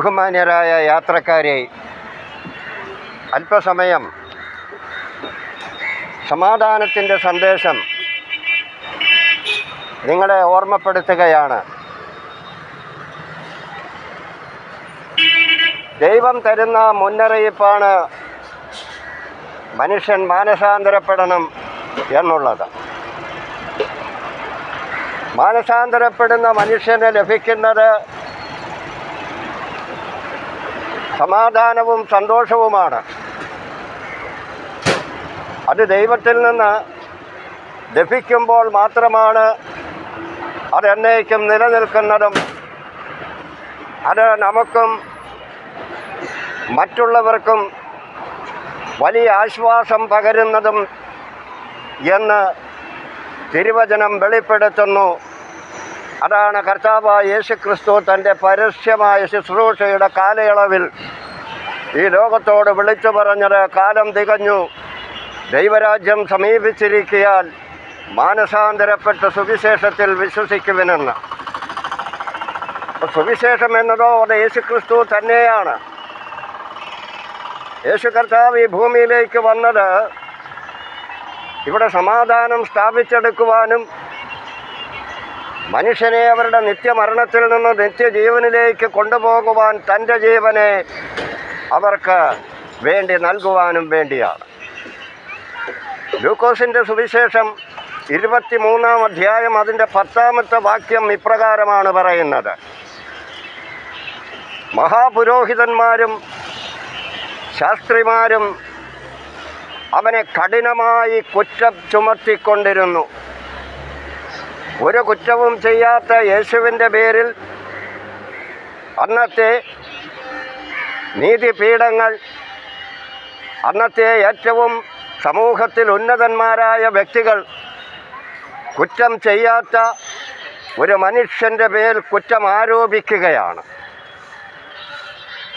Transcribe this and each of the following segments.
ബഹുമാന്യരായ യാത്രക്കാരെ അല്പസമയം സമാധാനത്തിന്റെ സന്ദേശം നിങ്ങളെ ഓർമ്മപ്പെടുത്തുകയാണ്. ദൈവം തരുന്ന മുന്നറിയിപ്പാണ് മനുഷ്യൻ മാനസാന്തരപ്പെടണം എന്നുള്ളത്. മാനസാന്തരപ്പെടുന്ന മനുഷ്യന് ലഭിക്കുന്നത് സമാധാനവും സന്തോഷവുമാണ്. അത് ദൈവത്തിൽ നിന്ന് ലഭിക്കുമ്പോൾ മാത്രമാണ് അതെന്നേക്കും നിലനിൽക്കുന്നതും. അത് നമുക്കും മറ്റുള്ളവർക്കും വലിയ ആശ്വാസം പകരുന്നതും എന്ന് തിരുവചനം വെളിപ്പെടുത്തുന്നു. അതാണ് കർത്താവായ യേശു ക്രിസ്തു തന്റെ പരസ്യമായ ശുശ്രൂഷയുടെ കാലയളവിൽ ഈ ലോകത്തോട് വിളിച്ചു പറഞ്ഞത് കാലം തികഞ്ഞു. ദൈവരാജ്യം സമീപിച്ചിരിക്കിയാൽ മാനസാന്തരപ്പെട്ട സുവിശേഷത്തിൽ വിശ്വസിക്കുവിനെന്ന്. സുവിശേഷം എന്നതോ അത് യേശു ക്രിസ്തു തന്നെയാണ്. യേശു കർത്താവ് ഈ ഭൂമിയിലേക്ക് വന്നത് ഇവിടെ സമാധാനം സ്ഥാപിച്ചെടുക്കുവാനും മനുഷ്യനെ അവരുടെ നിത്യമരണത്തിൽ നിന്ന് നിത്യജീവനിലേക്ക് കൊണ്ടുപോകുവാൻ തന്റെ ജീവനെ അവർക്ക് വേണ്ടി നൽകുവാനും വേണ്ടിയാണ്. ലൂക്കോസിന്റെ സുവിശേഷം ഇരുപത്തിമൂന്നാം അധ്യായം അതിന്റെ പത്താമത്തെ വാക്യം ഇപ്രകാരമാണ് പറയുന്നത്. മഹാപുരോഹിതന്മാരും ശാസ്ത്രിമാരും അവനെ കഠിനമായി കുറ്റം ചുമത്തിക്കൊണ്ടിരുന്നു. ഒരു കുറ്റവും ചെയ്യാത്ത യേശുവിന്റെ പേരിൽ അന്നത്തെ നീതിപീഠങ്ങൾ അന്നത്തെ ഏറ്റവും സമൂഹത്തിൽ ഉന്നതന്മാരായ വ്യക്തികൾ കുറ്റം ചെയ്യാത്ത ഒരു മനുഷ്യന്റെ പേരിൽ കുറ്റം ആരോപിക്കുകയാണ്.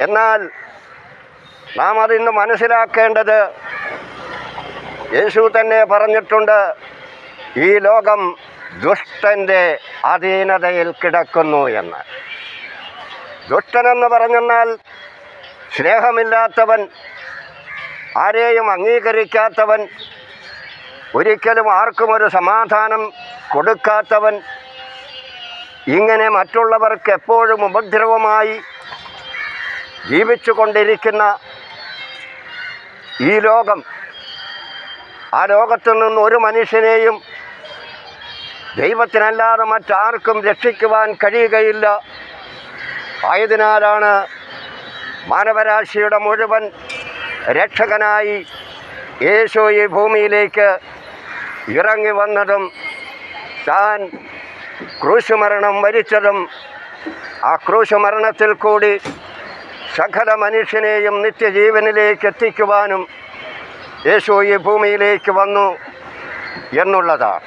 എന്നാൽ നാം അതിന്ന് മനസ്സിലാക്കേണ്ടത് യേശു തന്നെ പറഞ്ഞിട്ടുണ്ട് ഈ ലോകം ദുഷ്ടന്റെ അധീനതയിൽ കിടക്കുന്നു എന്ന്. ദുഷ്ടനെന്ന് പറഞ്ഞെന്നാൽ സ്നേഹമില്ലാത്തവൻ ആരെയും അംഗീകരിക്കാത്തവൻ ഒരിക്കലും ആർക്കും ഒരു സമാധാനം കൊടുക്കാത്തവൻ ഇങ്ങനെ മറ്റുള്ളവർക്ക് എപ്പോഴും ഉപദ്രവമായി ജീവിച്ചു കൊണ്ടിരിക്കുന്ന ഈ ലോകം. ആ ലോകത്തു നിന്ന് ഒരു മനുഷ്യനെയും ദൈവത്തിനല്ലാതെ മറ്റാർക്കും രക്ഷിക്കുവാൻ കഴിയുകയില്ല. ആയതിനാലാണ് മാനവരാശിയുടെ മുഴുവൻ രക്ഷകനായി യേശു ഈ ഭൂമിയിലേക്ക് ഇറങ്ങി വന്നതും താൻ ക്രൂശുമരണം വരിച്ചതും ആ ക്രൂശുമരണത്തിൽ കൂടി സകല മനുഷ്യനെയും നിത്യജീവനിലേക്ക് എത്തിക്കുവാനും യേശു ഈ ഭൂമിയിലേക്ക് വന്നു എന്നുള്ളതാണ്.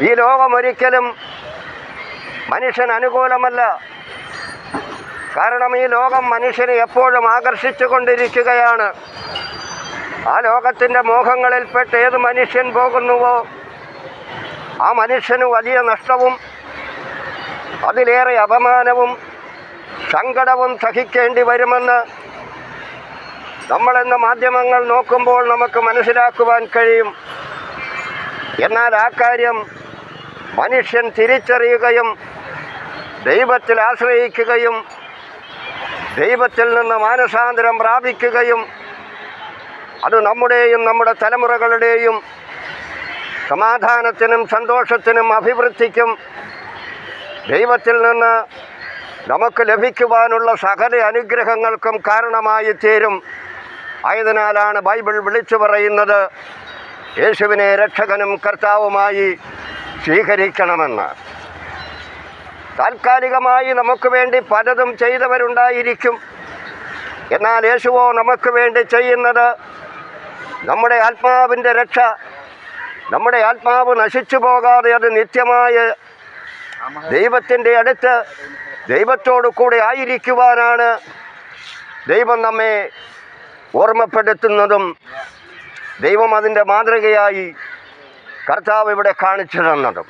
ഈ ലോകം ഒരിക്കലും മനുഷ്യൻ അനുകൂലമല്ല. കാരണം ഈ ലോകം മനുഷ്യനെ എപ്പോഴും ആകർഷിച്ചു കൊണ്ടിരിക്കുകയാണ് ആ ലോകത്തിന്റെ മോഹങ്ങളിൽപ്പെട്ട് ഏത് മനുഷ്യൻ പോകുന്നുവോ ആ മനുഷ്യന് വലിയ നഷ്ടവും അതിലേറെ അപമാനവും സങ്കടവും സഹിക്കേണ്ടി വരുമെന്ന് നമ്മളെന്ന മാധ്യമങ്ങൾ നോക്കുമ്പോൾ നമുക്ക് മനസ്സിലാക്കുവാൻ കഴിയും. എന്നാൽ ആ കാര്യം മനുഷ്യൻ തിരിച്ചറിയുകയും ദൈവത്തിൽ ആശ്രയിക്കുകയും ദൈവത്തിൽ നിന്ന് മാനസാന്തരം പ്രാപിക്കുകയും അത് നമ്മുടെയും നമ്മുടെ തലമുറകളുടെയും സമാധാനത്തിനും സന്തോഷത്തിനും അഭിവൃദ്ധിക്കും ദൈവത്തിൽ നിന്ന് നമുക്ക് ലഭിക്കുവാനുള്ള സകല അനുഗ്രഹങ്ങൾക്കും കാരണമായി തീരും. ആയതിനാലാണ് ബൈബിൾ വിളിച്ചു പറയുന്നത്. യേശുവിനെ രക്ഷകനും കർത്താവുമായി സ്വീകരിക്കണമെന്ന്. താൽക്കാലികമായി നമുക്ക് വേണ്ടി പലതും ചെയ്തവരുണ്ടായിരിക്കും. എന്നാൽ യേശുവോ നമുക്ക് വേണ്ടി ചെയ്യുന്നത് നമ്മുടെ ആത്മാവിന്റെ രക്ഷ നമ്മുടെ ആത്മാവ് നശിച്ചു പോകാതെ അത് നിത്യമായ ദൈവത്തിന്റെ അടുത്ത് ദൈവത്തോടു കൂടെ ആയിരിക്കുവാനാണ് ദൈവം നമ്മെ ഓർമ്മപ്പെടുത്തുന്നതും ദൈവം അതിന്റെ മാതൃകയായി കർത്താവ് ഇവിടെ കാണിച്ചു തന്നതും.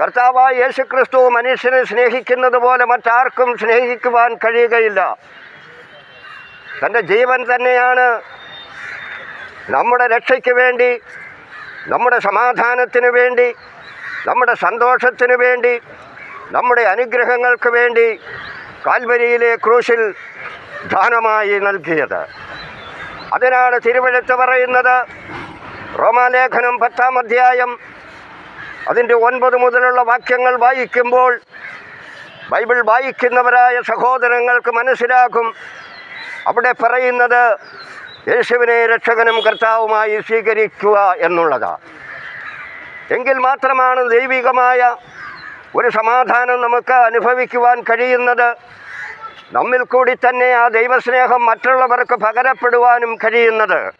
കർത്താവായ യേശു ക്രിസ്തു മനുഷ്യനെ സ്നേഹിക്കുന്നത് പോലെ മറ്റാർക്കും സ്നേഹിക്കുവാൻ കഴിയുകയില്ല. തന്റെ ജീവൻ തന്നെയാണ്. നമ്മുടെ രക്ഷയ്ക്ക് വേണ്ടി നമ്മുടെ സമാധാനത്തിന് വേണ്ടി നമ്മുടെ സന്തോഷത്തിന് വേണ്ടി നമ്മുടെ അനുഗ്രഹങ്ങൾക്ക് വേണ്ടി കാൽവരിയിലെ ക്രൂശിൽ ദാനമായി നൽകിയത്. അതിനാണ് തിരുവഴുത്ത് പറയുന്നത് റോമാലേഖനം പത്താം അധ്യായം അതിന്റെ ഒൻപത് മുതലുള്ള വാക്യങ്ങൾ വായിക്കുമ്പോൾ ബൈബിൾ വായിക്കുന്നവരായ സഹോദരങ്ങൾക്ക് മനസ്സിലാക്കും അവിടെ പറയുന്നത് യേശുവിനെ രക്ഷകനും കർത്താവുമായി സ്വീകരിക്കുക എന്നുള്ളതാണ് എങ്കിൽ മാത്രമാണ് ദൈവികമായ ഒരു സമാധാനം നമുക്ക് അനുഭവിക്കുവാൻ കഴിയുന്നത്. നമ്മിൽ കൂടി തന്നെ ആ ദൈവസ്നേഹം മറ്റുള്ളവർക്ക് പകരപ്പെടുവാനും കഴിയുന്നത്.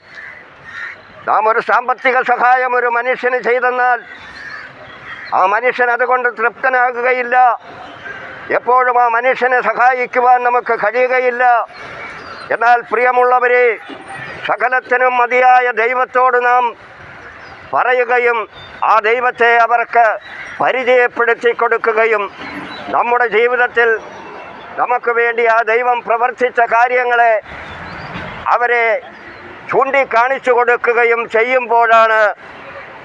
നാം ഒരു സാമ്പത്തിക സഹായം ഒരു മനുഷ്യന് ചെയ്തെന്നാൽ ആ മനുഷ്യൻ അതുകൊണ്ട് തൃപ്തനാകുകയില്ല. എപ്പോഴും ആ മനുഷ്യനെ സഹായിക്കുവാൻ നമുക്ക് കഴിയുകയില്ല. എന്നാൽ പ്രിയമുള്ളവരെ സകലത്തിനും മതിയായ ദൈവത്തോട് നാം പറയുകയും ആ ദൈവത്തെ അവർക്ക് പരിചയപ്പെടുത്തി കൊടുക്കുകയും നമ്മുടെ ജീവിതത്തിൽ നമുക്ക് വേണ്ടി ആ ദൈവം പ്രവർത്തിച്ച കാര്യങ്ങളെ അവരെ ചൂണ്ടിക്കാണിച്ചു കൊടുക്കുകയും ചെയ്യുമ്പോഴാണ്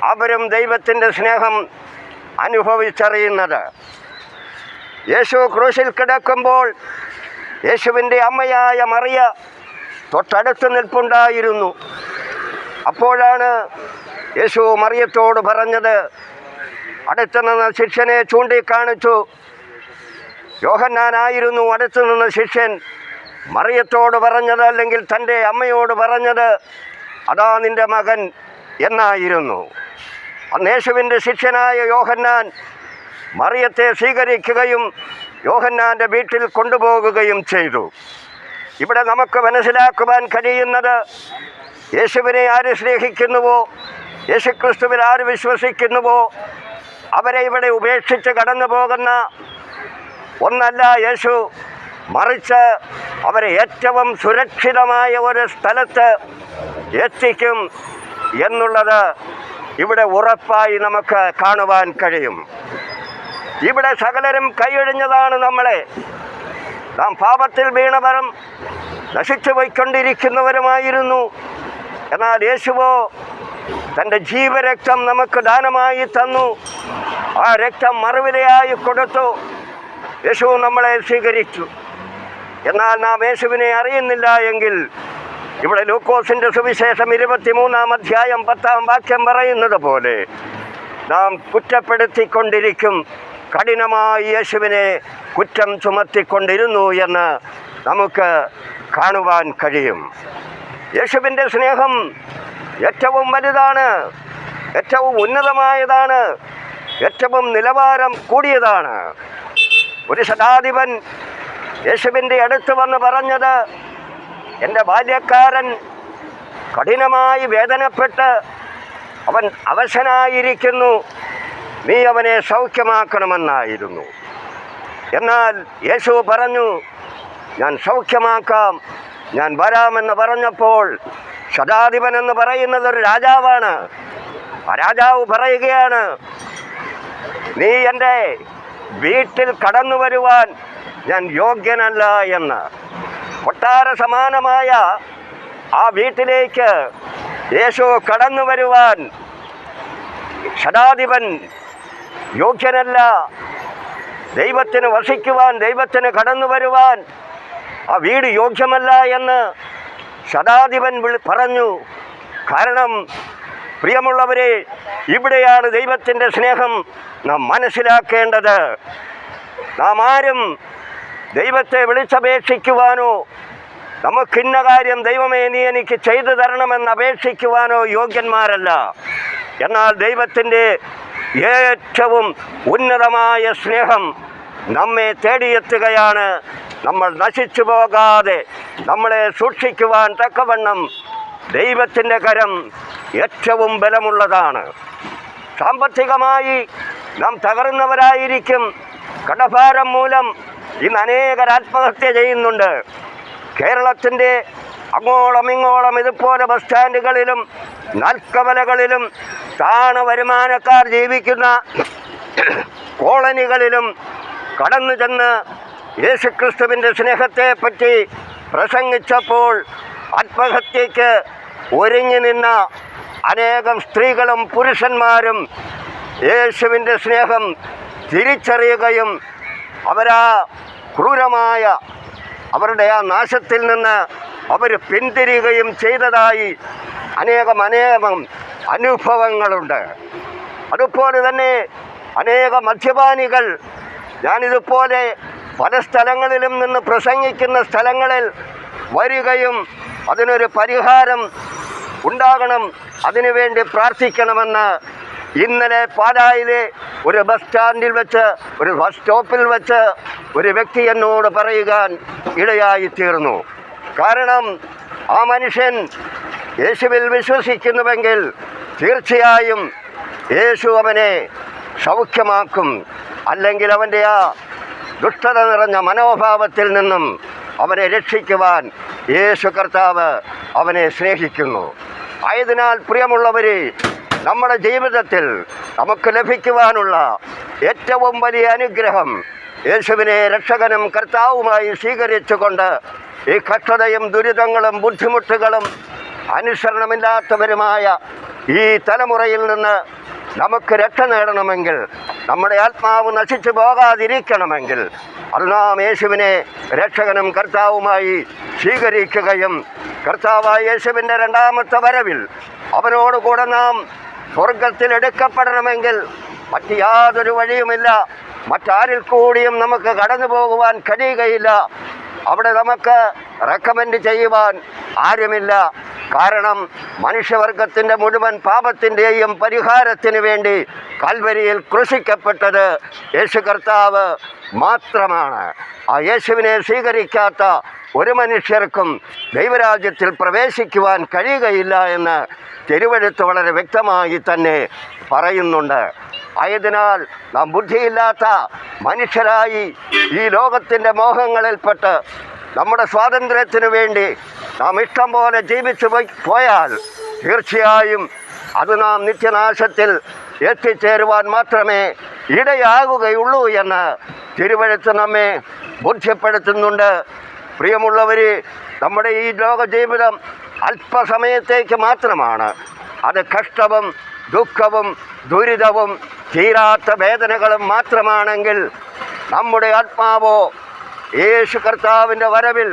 അവരും ദൈവത്തിന്റെ സ്നേഹം അനുഭവിച്ചറിയുന്നത്. യേശു ക്രൂശിൽ കിടക്കുമ്പോൾ യേശുവിന്റെ അമ്മയായ മറിയ തൊട്ടടുത്ത് നിൽപ്പുണ്ടായിരുന്നു. അപ്പോഴാണ് യേശു മറിയത്തോട് പറഞ്ഞത് അടുത്ത് നിന്ന് ശിഷ്യനെ ചൂണ്ടിക്കാണിച്ചു. യോഹന്നാനായിരുന്നു അടുത്തു നിന്ന് ശിഷ്യൻ. മറിയത്തോട് പറഞ്ഞത് അല്ലെങ്കിൽ തന്റെ അമ്മയോട് പറഞ്ഞത് അതാ നിന്റെ മകൻ എന്നായിരുന്നു. അന്നേശുവിന്റെ ശിഷ്യനായ യോഹന്നാൻ മറിയത്തെ സ്വീകരിക്കുകയും യോഹന്നാന്റെ വീട്ടിൽ കൊണ്ടുപോകുകയും ചെയ്തു. ഇവിടെ നമുക്ക് മനസ്സിലാക്കുവാൻ കഴിയുന്നത് യേശുവിനെ ആര് സ്നേഹിക്കുന്നുവോ യേശുക്രിസ്തുവിൽ ആര് വിശ്വസിക്കുന്നുവോ അവരെ ഇവിടെ ഉപേക്ഷിച്ച് കടന്നു പോകുന്ന ഒന്നല്ല യേശു. മറിച്ച് അവരെ ഏറ്റവും സുരക്ഷിതമായ ഒരു സ്ഥലത്ത് എത്തിക്കും എന്നുള്ളത് ഇവിടെ ഉറപ്പായി നമുക്ക് കാണുവാൻ കഴിയും. ഇവിടെ സകലരും കൈയൊഴിഞ്ഞതാണ് നമ്മളെ. നാം പാപത്തിൽ വീണവരും നശിച്ചു പോയിക്കൊണ്ടിരിക്കുന്നവരുമായിരുന്നു. എന്നാൽ യേശുവോ തന്റെ ജീവരക്തം നമുക്ക് ദാനമായി തന്നു. ആ രക്തം മറുവിലയായി കൊടുത്തു. യേശു നമ്മളെ സ്വീകരിച്ചു. എന്നാൽ നാം യേശുവിനെ അറിയുന്നില്ല എങ്കിൽ ഇവിടെ ലൂക്കോസിന്റെ സുവിശേഷം ഇരുപത്തിമൂന്നാം അധ്യായം പത്താം വാക്യം പറയുന്നത് പോലെ നാം കുറ്റപ്പെടുത്തിക്കൊണ്ടിരിക്കും. കഠിനമായി യേശുവിനെ കുറ്റം ചുമത്തിക്കൊണ്ടിരുന്നു എന്ന് നമുക്ക് കാണുവാൻ കഴിയും. യേശുവിന്റെ സ്നേഹം ഏറ്റവും വലുതാണ് ഏറ്റവും ഉന്നതമായതാണ് ഏറ്റവും നിലവാരം കൂടിയതാണ്. ഒരു ശതാധിപൻ യേശുവിന്റെ അടുത്ത് വന്ന് പറഞ്ഞത് എന്റെ ബാല്യക്കാരൻ കഠിനമായി വേദനപ്പെട്ട് അവൻ അവശനായിരിക്കുന്നു. നീ അവനെ സൗഖ്യമാക്കണമെന്നായിരുന്നു. എന്നാൽ യേശു പറഞ്ഞു ഞാൻ സൗഖ്യമാക്കാം. ഞാൻ വരാമെന്ന് പറഞ്ഞപ്പോൾ ശതാധിപൻ എന്ന് പറയുന്നത് ഒരു രാജാവാണ്. ആ രാജാവ് പറയുകയാണ് നീ എന്റെ വീട്ടിൽ കടന്നു വരുവാൻ ഞാൻ യോഗ്യനല്ല എന്ന്. കൊട്ടാര സമാനമായ ആ വീട്ടിലേക്ക് യേശു കടന്നു വരുവാൻ ഷടാധിപൻ യോഗ്യനല്ല. ദൈവത്തിന് വസിക്കുവാൻ ദൈവത്തിന് കടന്നു വരുവാൻ ആ വീട് യോഗ്യമല്ല എന്ന് ശതാധിപൻ പറഞ്ഞു. കാരണം പ്രിയമുള്ളവരെ ഇവിടെയാണ് ദൈവത്തിന്റെ സ്നേഹം നാം മനസ്സിലാക്കേണ്ടത്. നാം ആരും ദൈവത്തെ വിളിച്ചപേക്ഷിക്കുവാനോ നമുക്കിന്ന കാര്യം ദൈവമേ നീ എനിക്ക് ചെയ്തു തരണമെന്ന് അപേക്ഷിക്കുവാനോ യോഗ്യന്മാരല്ല. എന്നാൽ ദൈവത്തിന്റെ ഏറ്റവും ഉന്നതമായ സ്നേഹം നമ്മെ തേടിയെത്തുകയാണ്. നമ്മൾ നശിച്ചു പോകാതെ നമ്മളെ സൂക്ഷിക്കുവാൻ തക്കവണ്ണം ദൈവത്തിന്റെ കരം ഏറ്റവും ബലമുള്ളതാണ്. സാമ്പത്തികമായി നാം തകർന്നവരായിരിക്കും. കടഭാരം മൂലം ഇന്ന് അനേകർ ആത്മഹത്യ ചെയ്യുന്നുണ്ട്. കേരളത്തിന്റെ അങ്ങോളം ഇങ്ങോളം ഇതുപോലെ ബസ് സ്റ്റാൻഡുകളിലും നൽക്കവലകളിലും താണ വരുമാനക്കാർ ജീവിക്കുന്ന കോളനികളിലും കടന്നു ചെന്ന് യേശുക്രിസ്തുവിന്റെ സ്നേഹത്തെ പറ്റി പ്രസംഗിച്ചപ്പോൾ ആത്മഹത്യയ്ക്ക് ഒരുങ്ങി നിന്ന അനേകം സ്ത്രീകളും പുരുഷന്മാരും യേശുവിന്റെ സ്നേഹം തിരിച്ചറിയുകയും അവരാ ക്രൂരമായ അവരുടെ ആ നാശത്തിൽ നിന്ന് അവർ പിന്തിരിയുകയും ചെയ്തതായി അനേകം അനേകം അനുഭവങ്ങളുണ്ട്. അതുപോലെ തന്നെ അനേക മദ്യപാനികൾ ഞാനിതുപോലെ പല സ്ഥലങ്ങളിലും നിന്ന് പ്രസംഗിക്കുന്ന സ്ഥലങ്ങളിൽ വരികയും അതിനൊരു പരിഹാരം ഉണ്ടാകണം അതിനുവേണ്ടി പ്രാർത്ഥിക്കണമെന്ന് ഇന്നലെ പാലായിലെ ഒരു ബസ് സ്റ്റാൻഡിൽ വെച്ച് ഒരു ബസ് സ്റ്റോപ്പിൽ വെച്ച് ഒരു വ്യക്തി എന്നോട് പറയുവാൻ ഇടയായി തീർന്നു കാരണം ആ മനുഷ്യൻ യേശുവിൽ വിശ്വസിക്കുന്നുവെങ്കിൽ തീർച്ചയായും യേശു അവനെ സൗഖ്യമാക്കും. അല്ലെങ്കിൽ അവന്റെ ആ ദുഷ്ടത നിറഞ്ഞ മനോഭാവത്തിൽ നിന്നും അവനെ രക്ഷിക്കുവാൻ യേശു കർത്താവ് അവനെ സ്നേഹിക്കുന്നു. ആയതിനാൽ പ്രിയമുള്ളവരെ നമ്മുടെ ജീവിതത്തിൽ നമുക്ക് ലഭിക്കുവാനുള്ള ഏറ്റവും വലിയ അനുഗ്രഹം യേശുവിനെ രക്ഷകനും കർത്താവുമായി സ്വീകരിച്ചുകൊണ്ട് ഈ കഷ്ടതയും ദുരിതങ്ങളും ബുദ്ധിമുട്ടുകളും അനുസരണമില്ലാത്തവരുമായ ഈ തലമുറയിൽ നിന്ന് നമുക്ക് രക്ഷ നേടണമെങ്കിൽ നമ്മുടെ ആത്മാവ് നശിച്ചു പോകാതിരിക്കണമെങ്കിൽ അത് നാം യേശുവിനെ രക്ഷകനും കർത്താവുമായി സ്വീകരിക്കുകയും കർത്താവായ യേശുവിന്റെ രണ്ടാമത്തെ വരവിൽ അവനോടുകൂടെ നാം സ്വർഗത്തിലെടുക്കപ്പെടണമെങ്കിൽ മറ്റ് യാതൊരു വഴിയുമില്ല. മറ്റാരിൽ കൂടിയും നമുക്ക് കടന്നു പോകുവാൻ കഴിയുകയില്ല. അവിടെ നമുക്ക് റെക്കമെൻഡ് ചെയ്യുവാൻ ആരുമില്ല. കാരണം മനുഷ്യവർഗത്തിന്റെ മുഴുവൻ പാപത്തിന്റെയും പരിഹാരത്തിന് വേണ്ടി കൽവരിയിൽ കൃഷിക്കപ്പെട്ടത് യേശു കർത്താവ് മാത്രമാണ്. ആ യേശുവിനെ സ്വീകരിക്കാത്ത ഒരു മനുഷ്യർക്കും ദൈവരാജ്യത്തിൽ പ്രവേശിക്കുവാൻ കഴിയുകയില്ല എന്ന് തിരുവഴുത്ത് വളരെ വ്യക്തമായി തന്നെ പറയുന്നുണ്ട്. ആയതിനാൽ നാം ബുദ്ധിയില്ലാത്ത മനുഷ്യരായി ഈ ലോകത്തിന്റെ മോഹങ്ങളിൽപ്പെട്ട് നമ്മുടെ സ്വാതന്ത്ര്യത്തിന് വേണ്ടി നാം ഇഷ്ടം പോലെ ജീവിച്ചു പോയി പോയാൽ തീർച്ചയായും അത് നാം നിത്യനാശത്തിൽ എത്തിച്ചേരുവാൻ മാത്രമേ ഇടയാകുകയുള്ളൂ എന്ന് തിരുവഴുത്ത് നമ്മെ ബോധ്യപ്പെടുത്തുന്നുണ്ട്. പ്രിയമുള്ളവർ നമ്മുടെ ഈ ലോക ജീവിതം അല്പസമയത്തേക്ക് മാത്രമാണ്. അത് കഷ്ടവും ദുഃഖവും ദുരിതവും തീരാത്ത വേദനകളും മാത്രമാണെങ്കിൽ നമ്മുടെ ആത്മാവോ യേശു കർത്താവിന്റെ വരവിൽ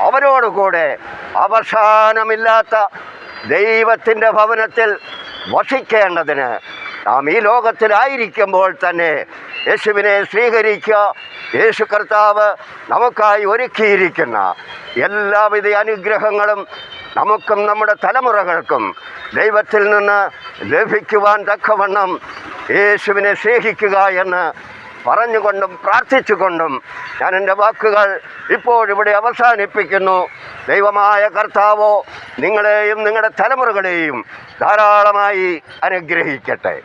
അവരോടുകൂടെ അവസാനമില്ലാത്ത ദൈവത്തിന്റെ ഭവനത്തിൽ വസിക്കേണ്ടതിന് നാം ഈ ലോകത്തിലായിരിക്കുമ്പോൾ തന്നെ യേശുവിനെ സ്വീകരിക്കുക. യേശു കർത്താവ് നമുക്കായി ഒരുക്കിയിരിക്കുന്ന എല്ലാവിധ അനുഗ്രഹങ്ങളും നമുക്കും നമ്മുടെ തലമുറകൾക്കും ദൈവത്തിൽ നിന്ന് ലഭിക്കുവാൻ തക്കവണ്ണം യേശുവിനെ സ്നേഹിക്കുക എന്ന് പറഞ്ഞുകൊണ്ടും പ്രാർത്ഥിച്ചുകൊണ്ടും ഞാൻ എന്റെ വാക്കുകൾ ഇപ്പോഴിവിടെ അവസാനിപ്പിക്കുന്നു. ദൈവമായ കർത്താവോ നിങ്ങളെയും നിങ്ങളുടെ തലമുറകളെയും ധാരാളമായി അനുഗ്രഹിക്കട്ടെ.